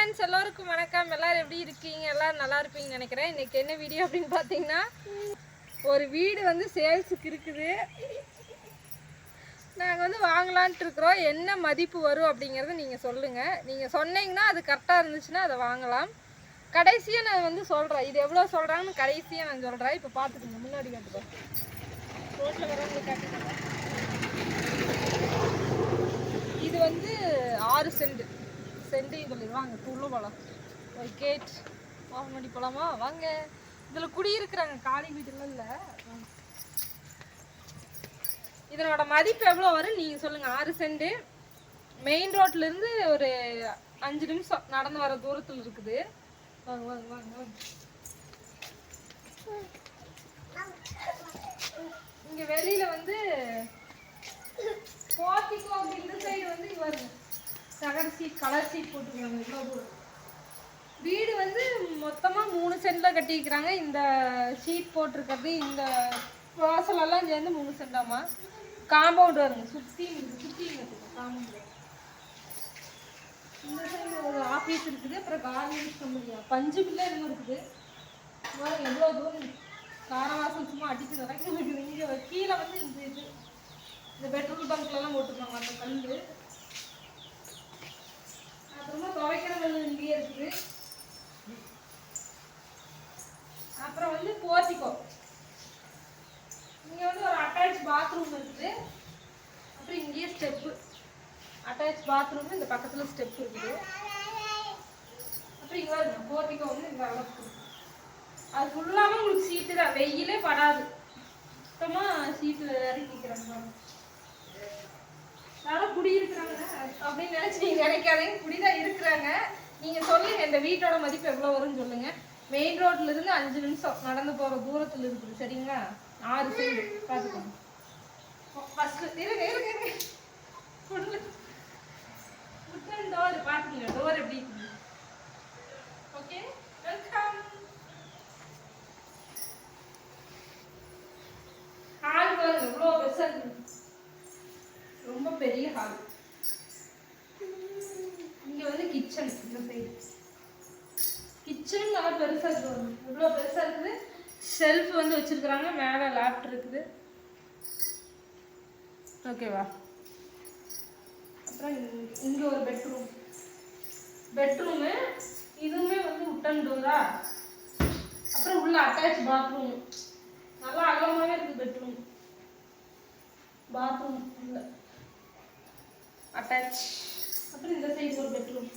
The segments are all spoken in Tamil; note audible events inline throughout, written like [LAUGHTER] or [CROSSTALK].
ஃப்ரெண்ட்ஸ் எல்லோருக்கும் வணக்கம். எல்லோரும் எப்படி இருக்கீங்க? எல்லோரும் நல்லா இருப்பீங்கன்னு நினைக்கிறேன். இன்னைக்கு என்ன வீடியோ அப்படின்னு பார்த்தீங்கன்னா ஒரு வீடு வந்து சேல்ஸுக்கு இருக்குது. நாங்கள் வந்து வாங்கலான்ட்டு இருக்கிறோம். என்ன மதிப்பு வரும் அப்படிங்கிறத நீங்கள் சொல்லுங்கள் நீங்கள் சொன்னீங்கன்னா அது கரெக்டாக இருந்துச்சுன்னா அதை வாங்கலாம். கடைசியாக நான் வந்து சொல்கிறேன் இது எவ்வளோ சொல்கிறாங்கன்னு கடைசியாக நான் சொல்கிறேன் இப்போ பார்த்துக்கோங்க முன்னாடி காட்டுக்கோ ரோட்டில் வரவங்களுக்கு காட்டுக்கோங்க இது வந்து ஆறு சென்ட். செண்டையும் சொல்லிடுவாங்க வாங்க பழம். ஒரு கேட் பழமா பண்ணி போகலாமா வாங்க. இதில் குடியிருக்கிறாங்க காலி வீடுலாம் இல்லை. இதனோட மதிப்பு எவ்வளோ வரும்? நீங்கள் சொல்லுங்கள் ஆறு சென்ட் மெயின் ரோட்லேருந்து ஒரு அஞ்சு நிமிஷம் நடந்து வர தூரத்தில் இருக்குது. வாங்க வாங்க வாங்க வாங்க. இங்கே வெளியில் வந்து போர்ட்டிக்கோ அப்படி இந்த சைடு வந்து வருது. சகர் சீட் கலர் சீட் போட்டுக்கிறாங்க இவ்வளோ தூரம். வீடு வந்து மொத்தமாக மூணு சென்டில் கட்டியிருக்கிறாங்க. இந்த ஷீட் போட்டிருக்கிறது இந்த வாசலெல்லாம் சேர்ந்து மூணு சென்டாமா காம்பவுண்ட் வருங்க சுற்றி சுற்றி காம்பவுண்ட் இந்த சைடு ஒரு ஆஃபீஸ் இருக்குது அப்புறம் கார்மெண்ட்ஸ் கம்பெனியா பஞ்சு பிள்ளை இன்னும் இருக்குது. பாருங்க எவ்வளோ தூரம் காரவாசம் சும்மா அடிச்சு நடக்க இருக்குது இங்கே கீழே வந்து இந்த இது. இந்த பெட்ரோல் பங்க்லலாம் போட்டுருக்காங்க அந்த கல் அப்புறமா துவைக்கிற கல் இங்கேயே இருக்குது. அப்புறம் வந்து போர்ட்டிகோ இங்கே வந்து ஒரு அட்டாச் பாத்ரூம் இருக்குது. அப்புறம் இங்கேயே ஸ்டெப்பு அட்டாச் பாத்ரூம் இந்த பக்கத்தில் ஸ்டெப் இருக்குது. அப்புறம் இங்கே வருங்க போர்ட்டிகோ வந்து இந்த அளவுக்கு. அது ஃபுல்லாமே உங்களுக்கு சீட்டு தான். வெயிலே படாது. சுத்தமாக சீட்டு இறக்கிக்கிறாங்க நல்லா குடி இருக்கிறாங்க அப்படின்னு நினச்சி நீங்கள் நினைக்காதீங்க. குடிதான் இருக்கிறாங்க. நீங்கள் சொல்லுங்கள் இந்த வீட்டோட மதிப்பு எவ்வளோ வரும்னு சொல்லுங்கள் மெயின் ரோட்லேருந்து அஞ்சு நிமிஷம் நடந்து போகிற தூரத்தில் இருக்குது சரிங்களா? ஆறு சைடு பார்த்துக்கோங்க. ஃபஸ்ட்டு இருங்க இருங்க இருங்க உள்ள உட்டன் டோர் பாத்துக்கங்க டோர் எப்படி இருக்குது ஓகே வெல்கம் ஹால் பாருங்க எவ்வளோ பெருசா இருக்குது ரொம்ப பெரிய ஹால் இங்க வந்து கிச்சன் இந்த சைடு கிச்சன் நல்லா பெருசா இருக்கு பாருங்க. இவ்வளோ பெருசா இருக்குது. ஷெல்ஃப் வந்து வச்சிருக்கிறாங்க. மேலே லேப்ட் இருக்குது. ஓகேவா அப்புறம் இங்க- இங்க ஒரு பெட்ரூம் பெட்ரூமு இதுவுமே வந்து உட்டன் டோரா அப்புறம் உள்ள அட்டாச் பாத்ரூம் நல்லா அகலமாவே இருக்கு பெட்ரூம் பாத்ரூம் உள்ள. அட்டாச் அப்புறம் இந்த சைடு ஒரு பெட்ரூம்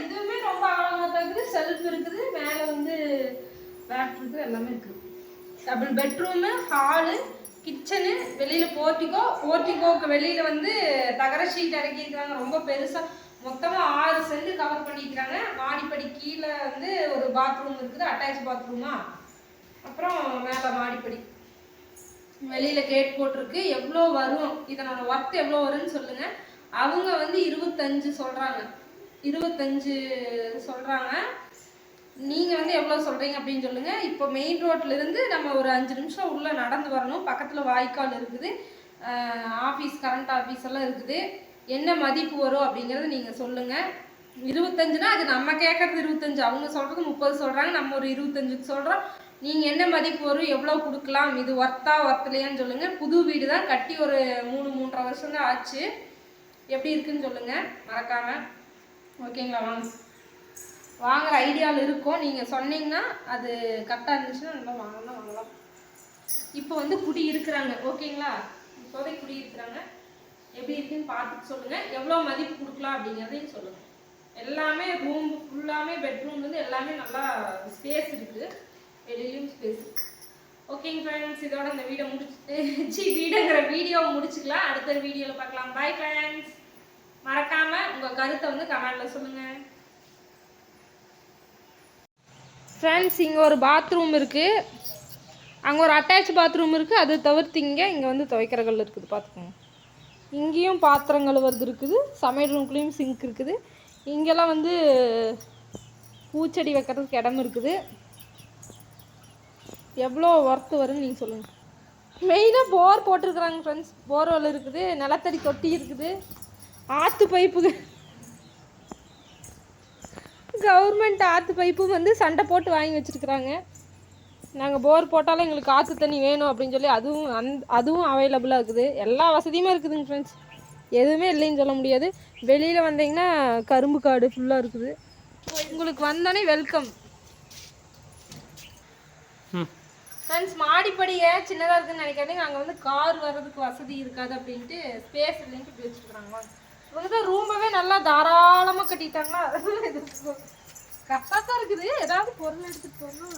இதுவுமே ரொம்ப ஆழமா தான் இருக்குது செல்ஃப் இருக்குது. மேலே வந்து பேட் இருக்குது. எல்லாமே இருக்குது. டபுள் பெட்ரூமு ஹாலு கிச்சனு வெளியில் போர்ட்டிகோ போர்ட்டிக்கோக்கு வெளியில் வந்து தகர ஷீட் இறக்கியிருக்காங்க ரொம்ப பெருசாக மொத்தமாக ஆறு செல்லு கவர் பண்ணியிருக்காங்க மாடிப்படி கீழே வந்து ஒரு பாத்ரூம் இருக்குது. அட்டாச் பாத்ரூமா அப்புறம் மேலே மாடிப்படி. வெளியில் கேட் போட்டிருக்கு. எவ்வளோ வரும்? இதனோட ஒர்த் எவ்வளோ வரும்னு சொல்லுங்க. அவங்க வந்து இருபத்தஞ்சு சொல்கிறாங்க இருபத்தஞ்சு சொல்கிறாங்க நீங்கள் வந்து எவ்வளோ சொல்கிறீங்க அப்படின்னு சொல்லுங்கள் இப்போ மெயின் ரோட்லேருந்து நம்ம ஒரு அஞ்சு நிமிஷம் உள்ளே நடந்து வரணும். பக்கத்தில் வாய்க்கால் இருக்குது. ஆஃபீஸ் கரண்ட் ஆஃபீஸ் எல்லாம் இருக்குது. என்ன மதிப்பு வரும் அப்படிங்கிறத நீங்கள் சொல்லுங்கள் இருபத்தஞ்சுனா அது நம்ம கேட்கறது இருபத்தஞ்சு. அவங்க சொல்கிறது முப்பது சொல்கிறாங்க நம்ம ஒரு இருபத்தஞ்சுக்கு சொல்கிறோம் நீங்கள் என்ன மதிப்பு வரும் எவ்வளோ கொடுக்கலாம் இது ஒர்த்தா ஒர்த்தலையான்னு சொல்லுங்கள் புது வீடு தான் கட்டி ஒரு மூணு மூன்றரை வருஷம் தான் ஆச்சு. எப்படி இருக்குன்னு சொல்லுங்கள் மறக்காமல் ஓகேங்களா வாங்க. வாங்குற ஐடியாவில் இருக்கும். நீங்கள் சொன்னீங்கன்னா அது கரெக்டாக இருந்துச்சுன்னா நல்லா வாங்கலாம் வாங்கலாம். இப்போ வந்து குடி இருக்கிறாங்க. ஓகேங்களா? இப்போதைக்கு குடி இருக்கிறாங்க. எப்படி இருக்குன்னு பார்த்துட்டு சொல்லுங்கள் எவ்வளோ மதிப்பு கொடுக்கலாம் அப்படிங்கிறதையும் சொல்லுங்கள் எல்லாமே ரூம் ஃபுல்லாமே பெட்ரூம்லேருந்து எல்லாமே நல்லா ஸ்பேஸ் இருக்குது வெளியிலும் ஸ்பேஸ் ஓகேங்க ஃப்ரெண்ட்ஸ் இதோட இந்த வீடியோ முடிச்சு வீடுங்கிற வீடியோ முடிச்சுக்கலாம். அடுத்த வீடியோவில் பார்க்கலாம். பாய் ஃப்ரெண்ட்ஸ் மறக்காம உங்கள் கருத்தை வந்து கமெண்டில் சொல்லுங்கள் ஃப்ரெண்ட்ஸ் இங்கே ஒரு பாத்ரூம் இருக்குது அங்கே ஒரு அட்டாச் பாத்ரூம் இருக்குது அது தவிர்த்து இங்கே இங்கே வந்து துவைக்கிறகள் இருக்குது பார்த்துக்கோங்க. இங்கேயும் பாத்திரம் கழுவுறது இருக்குது. சமையல் ரூம்குள்ளேயும் சிங்க் இருக்குது. இங்கெல்லாம் வந்து பூச்செடி வைக்கிறதுக்கு இடம் இருக்குது. எவ்வளோ ஒர்த்து வரும்னு நீங்கள் சொல்லுங்கள் மெயினாக போர் போட்டிருக்கிறாங்க ஃப்ரெண்ட்ஸ் போர்வெல் இருக்குது நிலத்தடி தொட்டி இருக்குது. ஆற்று பைப்பு. கவர்மெண்ட் ஆற்று பைப்பும் வந்து சண்டை போட்டு வாங்கி வச்சுருக்குறாங்க. நாங்கள் போர் போட்டாலும் எங்களுக்கு ஆற்று தண்ணி வேணும் அப்படின்னு சொல்லி அதுவும் அந் அதுவும் அவைலபிளாக இருக்குது. எல்லா வசதியுமே இருக்குதுங்க ஃப்ரெண்ட்ஸ் எதுவுமே இல்லைன்னு சொல்ல முடியாது. வெளியில் வந்தீங்கன்னா கரும்பு காடு ஃபுல்லாக இருக்குது. உங்களுக்கு வந்தோடனே வெல்கம் ம். ஃப்ரெண்ட்ஸ் மாடிப்படியை சின்னதாக இருக்குன்னு நினைக்காதீங்க. அங்கே வந்து கார் வர்றதுக்கு வசதி இருக்காது அப்படின்ட்டு ஸ்பேஸ் இல்லைன்ட்டு இப்படி வச்சுருக்குறாங்க இவங்க தான் ரூம்பவே நல்லா தாராளமாக கட்டிட்டாங்களா? இது கரெக்டாக தான் இருக்குது. ஏதாவது பொருள் எடுத்துகிட்டு போகணும்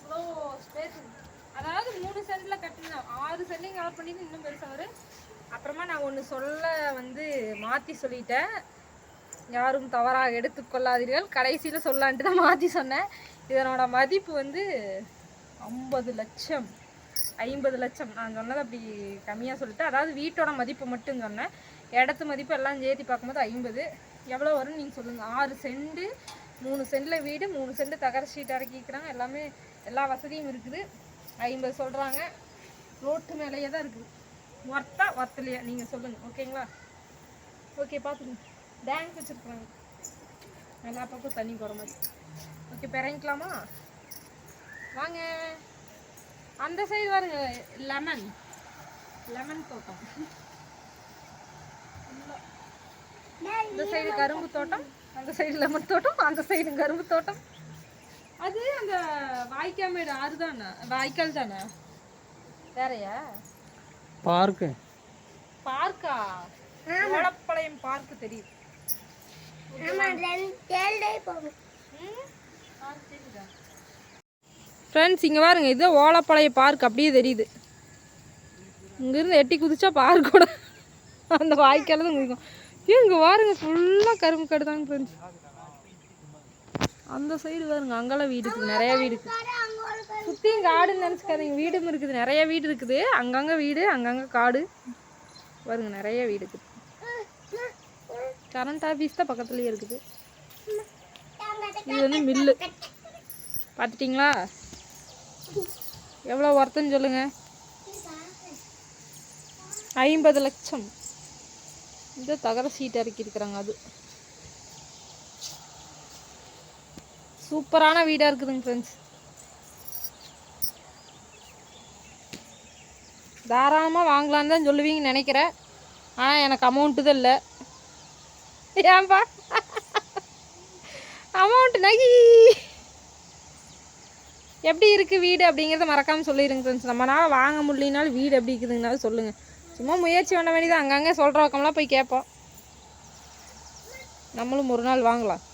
இவ்வளோ space இருக்கு. அதாவது மூணு சென்ட்ல கட்டினோம் ஆறு சென்டையும் கவர் பண்ணிட்டு இன்னும் பெருசாக வரும் அப்புறமா நான் ஒன்று சொல்ல வந்து மாற்றி சொல்லிட்டேன். யாரும் தவறாக எடுத்துக்கொள்ளாதீர்கள். கடைசியில் சொல்லான்ட்டு தான் மாற்றி சொன்னேன். இதனோட மதிப்பு வந்து ஐம்பது லட்சம். ஐம்பது லட்சம். நான் சொன்னது அப்படி கம்மியாக சொல்லிட்டேன். அதாவது வீட்டோட மதிப்பு மட்டும் சொன்னேன். இடத்து மதிப்பு எல்லாம் சேர்த்து பார்க்கும்போது ஐம்பது. எவ்வளோ வரும்னு நீங்கள் சொல்லுங்கள் ஆறு செண்டு மூணு சென்டில் வீடு மூணு செண்டு தகர ஷீட் இறக்கிக்கிறாங்க எல்லாமே எல்லா வசதியும் இருக்குது. ஐம்பது சொல்கிறாங்க ரோட்டு மேலேயே தான் இருக்குது. ஒர்த்தா ஒர்த்தலையா? நீங்கள் சொல்லுங்கள் ஓகேங்களா? ஓகே பார்த்துங்க டேங்க் வச்சுருக்குறாங்க. எல்லா பக்கம் தண்ணி போகிற மாதிரி. ஓகே பிறங்கிக்கலாமா? வாங்க. அந்த சைடு வருங்க. லெமன் லெமன் தோட்டம். இந்த சைடு கரும்பு தோட்டம் அந்த சைடு லெமன் தோட்டம் அந்த சைடு கரும்பு தோட்டம். அது அந்த வாய்க்கால் மேடு ஆறு தானே வாய்க்கால் தானே? வேறயா? பார்க்கு. பார்க்கா? ஓலப்பாளையம் பார்க்கு தெரியுது. ஃப்ரெண்ட்ஸ் இங்கே பாருங்க இது ஓலப்பாளைய பார்க் அப்படியே தெரியுது. இங்கேருந்து எட்டி குதிச்சா பார்க்கோட அந்த வாய்க்கால தான் குதிக்கும். இங்கே பாருங்க ஃபுல்லாக கரும்பு காடு தாங்க ஃப்ரெண்ட்ஸ் அந்த சைடு பாருங்க அங்கெல்லாம் வீடு இருக்குது நிறைய வீடு இருக்குது சுற்றியும் காடுன்னு நினச்சிக்காதீங்க. வீடும் இருக்குது நிறைய வீடு இருக்குது. அங்கங்கே வீடு அங்கங்கே காடு. பாருங்க நிறைய வீடு இருக்குது கரண்ட் ஆஃபீஸ் தான் பக்கத்துலேயே இருக்குது. இது வந்து மில்லு பார்த்துட்டிங்களா? எவ்வளோ ஒர்த்துன்னு சொல்லுங்கள் ஐம்பது லட்சம். இந்த தகர சீட் இறக்கியிருக்கிறாங்க அது. சூப்பரான வீடாக இருக்குதுங்க ஃப்ரெண்ட்ஸ் தாராளமாக வாங்கலான்னு தான் சொல்லுவீங்கன்னு நினைக்கிறேன். ஆனால் எனக்கு அமௌண்ட்டு தான் இல்லை. ஏன்பா? அமௌண்ட் நகி. எப்படி இருக்குது வீடு அப்படிங்கிறத மறக்காமல் சொல்லிடுங்க ஃப்ரெண்ட்ஸ் நம்மளால் வாங்க முடியலனாலும் வீடு எப்படி இருக்குதுங்கனாலும் சொல்லுங்கள் சும்மா முயற்சி பண்ண வேண்டியது அங்கங்கே சொல்கிற பக்கம்லாம் போய் கேட்போம். நம்மளும் ஒரு நாள் வாங்கலாம்.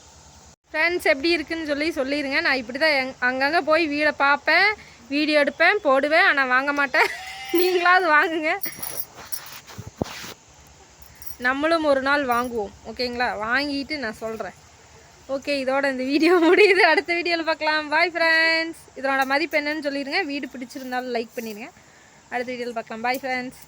ஃப்ரெண்ட்ஸ் எப்படி இருக்குன்னு சொல்லி சொல்லிடுங்க நான் இப்படி தான் எங் அங்கங்கே போய் வீடை பார்ப்பேன் வீடியோ எடுப்பேன் போடுவேன் ஆனால் வாங்க மாட்டேன். [LAUGHS] நீங்களாவது வாங்குங்க. நம்மளும் ஒரு நாள் வாங்குவோம் ஓகேங்களா? வாங்கிட்டு நான் சொல்கிறேன் ஓகே இதோட இந்த வீடியோ [LAUGHS] முடியுது. அடுத்த வீடியோவில் பார்க்கலாம் பாய் ஃப்ரெண்ட்ஸ் இதனோட மதிப்பு என்னன்னு சொல்லிடுங்க வீடு பிடிச்சிருந்தாலும் லைக் பண்ணிடுங்க அடுத்த வீடியோவில் பார்க்கலாம் பாய் ஃப்ரெண்ட்ஸ்